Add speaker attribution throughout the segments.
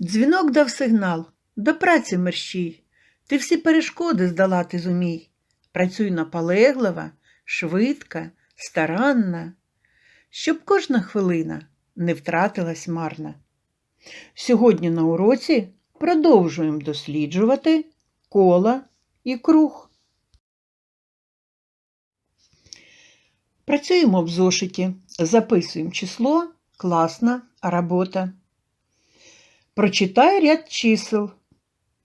Speaker 1: Дзвінок дав сигнал до праці мерщій. Ти всі перешкоди здолати зумій. Працюй наполегливо, швидко, старанна, щоб кожна хвилина не втратилась марно. Сьогодні на уроці продовжуємо досліджувати кола і круг. Працюємо в зошиті, записуємо число, класна робота. Прочитай ряд чисел.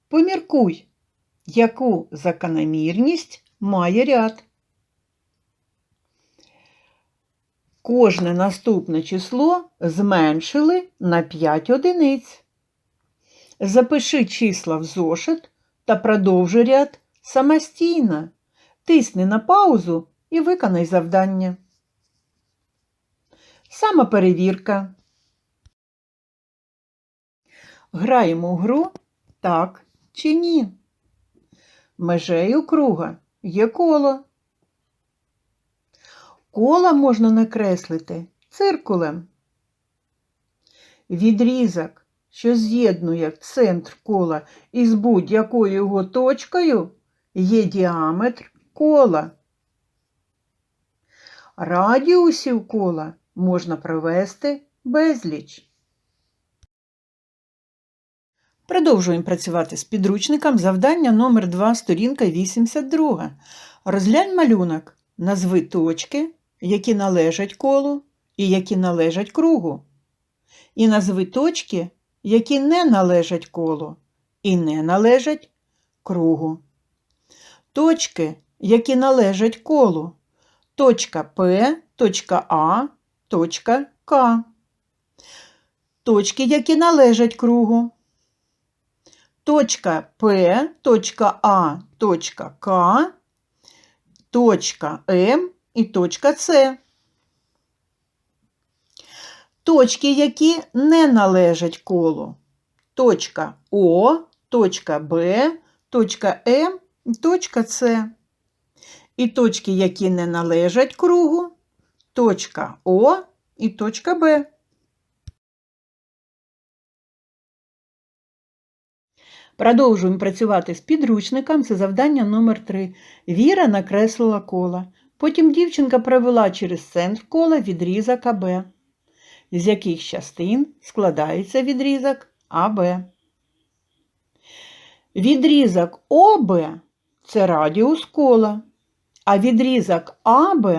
Speaker 1: Поміркуй, яку закономірність має ряд. Кожне наступне число зменшили на 5 одиниць. Запиши числа в зошит та продовжуй ряд самостійно. Тисни на паузу і виконай завдання. Самоперевірка. Граємо в гру так чи ні. Межею круга є коло. Кола можна накреслити циркулем. Відрізок, що з'єднує центр кола із будь-якою його точкою, є діаметр кола. Радіусів кола можна провести безліч. Продовжуємо працювати з підручником. Завдання номер 2 сторінка 82. Розглянь малюнок. Назви точки, які належать колу і які належать кругу. І назви точки, які не належать колу і не належать кругу. Точки, які належать колу. Точка П, точка А, точка К. Точки, які належать кругу. Точка П, точка А, точка К, точка М і точка С. Точки, які не належать колу. Точка О, точка Б, точка М, точка С. І точки, які не належать кругу, точка О і точка Б. Продовжуємо працювати з підручником. Це завдання номер 3 Віра накреслила кола. Потім дівчинка провела через центр кола відрізок АБ, з яких частин складається відрізок АБ. Відрізок ОБ це радіус кола, а відрізок АБ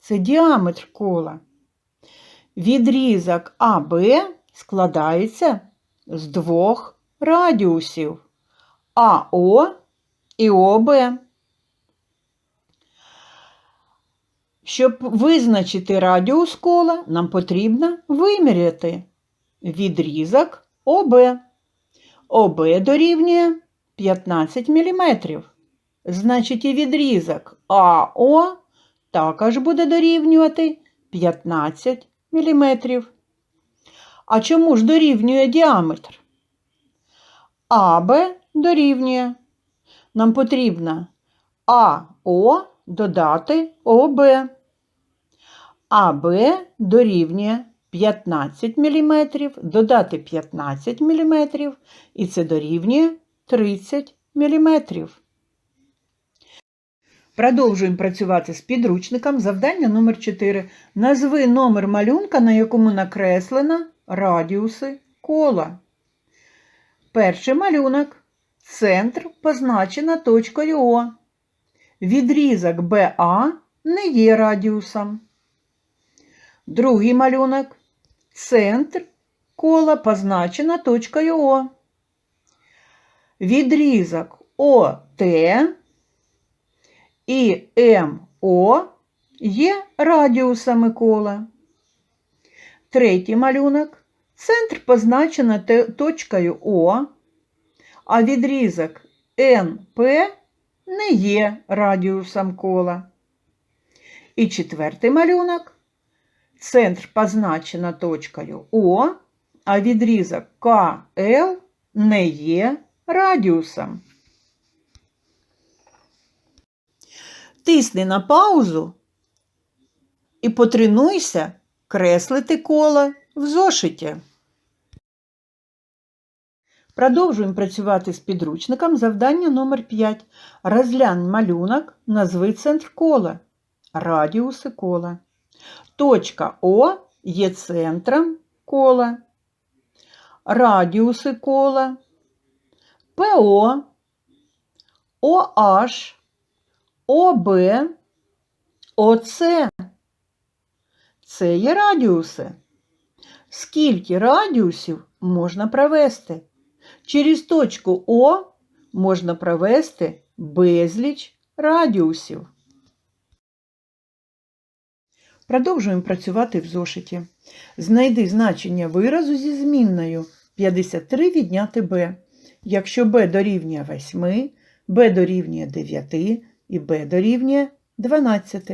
Speaker 1: це діаметр кола. Відрізок АБ складається з двох радіусів АО і ОБ. Щоб визначити радіус кола, нам потрібно виміряти відрізок ОБ. ОБ дорівнює 15 мм. Значить, і відрізок АО також буде дорівнювати 15 мм. А чому ж дорівнює діаметр? АБ дорівнює. Нам потрібно АО додати ОБ. АБ дорівнює 15 мм, додати 15 мм, і це дорівнює 30 мм. Продовжуємо працювати з підручником. Завдання номер 4. Назви номер малюнка, на якому накреслено радіуси кола. Перший малюнок. Центр позначено точкою О. Відрізок БА не є радіусом. Другий малюнок. Центр кола позначено точкою О. Відрізок ОТ і МО є радіусами кола. Третій малюнок. Центр позначено точкою О, а відрізок НП не є радіусом кола. І четвертий малюнок. Центр позначено точкою О, а відрізок КЛ не є радіусом. Тисни на паузу і потренуйся креслити коло в зошиті. Продовжуємо працювати з підручником. Завдання номер 5. Розглянь малюнок, назви центр кола, радіуси кола. Точка О є центром кола. Радіуси кола. ПО, ОH, ОБ, ОЦ. Це є радіуси. Скільки радіусів можна провести? Через точку О можна провести безліч радіусів. Продовжуємо працювати в зошиті. Знайди значення виразу зі змінною 53 відняти b. Якщо b дорівнює 8, b дорівнює 9 і b дорівнює 12.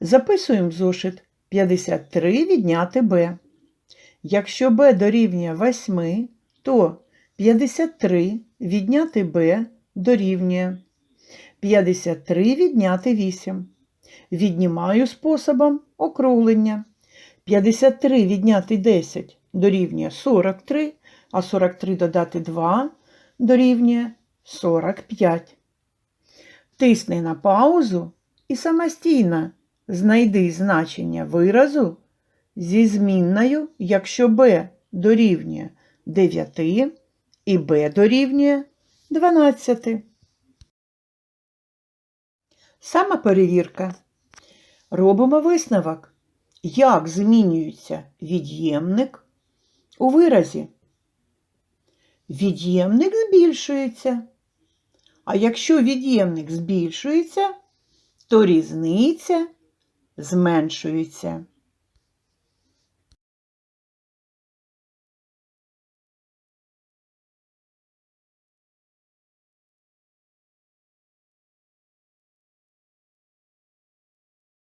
Speaker 1: Записуємо в зошит 53 відняти b. Якщо b дорівнює 8, то 53 відняти b дорівнює 53 відняти 8. Віднімаю способом округлення. 53 відняти 10 дорівнює 43, а 43 додати 2 дорівнює 45. Тисни на паузу і самостійно знайди значення виразу зі змінною, якщо b дорівнює 9 і b дорівнює 12. Саме перевірка. Робимо висновок, як змінюється від'ємник у виразі. Від'ємник збільшується. А якщо від'ємник збільшується, то різниця зменшується.